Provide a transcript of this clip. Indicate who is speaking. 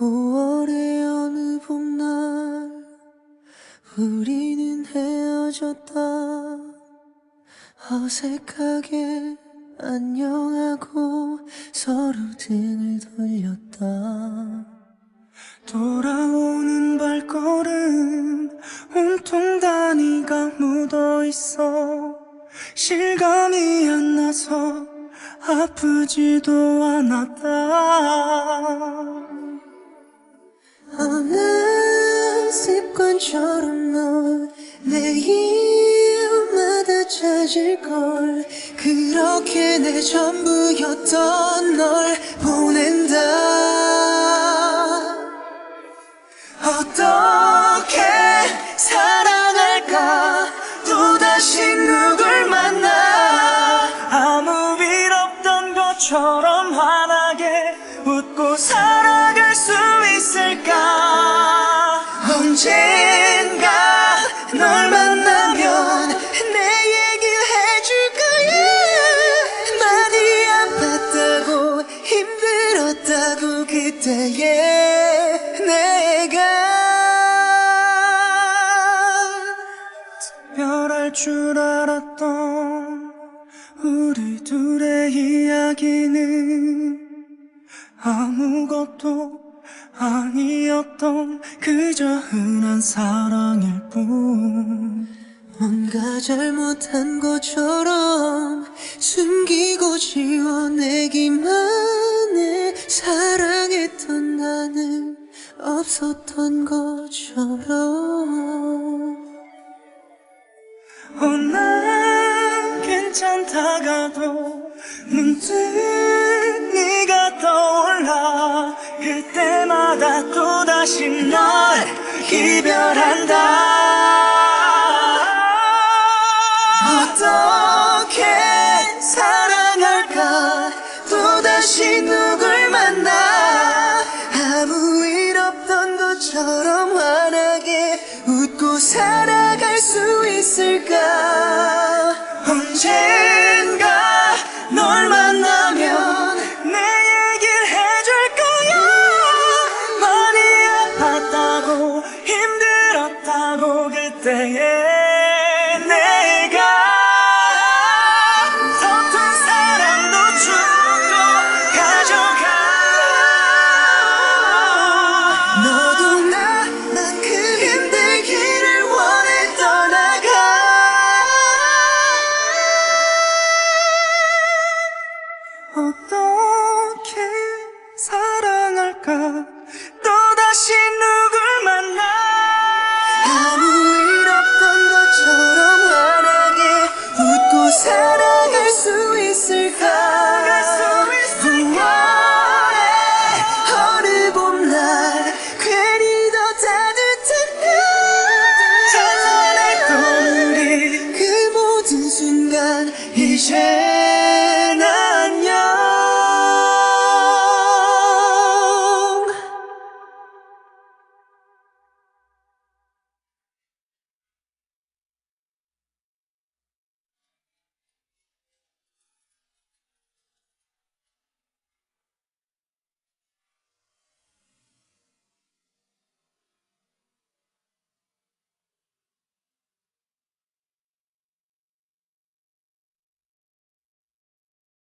Speaker 1: 5월의 어느 봄날 우리는 헤어졌다. 어색하게 안녕하고 서로 등을 돌렸다. 돌아오는 발걸음 온통 다리가 묻어있어. 실감이 안 나서 아프지도 않았다 매일마다 찾을걸. 그렇게 내 전부였던 널 보낸다. 어떻게 사랑할까? 또다시 누굴 만나? 아무 일 없던 것처럼 환하게 웃고 살아갈 수 있을까? 언젠 그때의 내가 특별할 줄 알았던 우리 둘의 이야기는 아무것도 아니었던 그저 흔한 사랑일 뿐. 뭔가 잘못한 것처럼 숨기고 지워내기만 없었던 것처럼. 어, 난 괜찮다가도 문득 네가 떠올라. 그때마다 또다시 널 이별한다 살아갈 수 있을까? 언젠가 어떻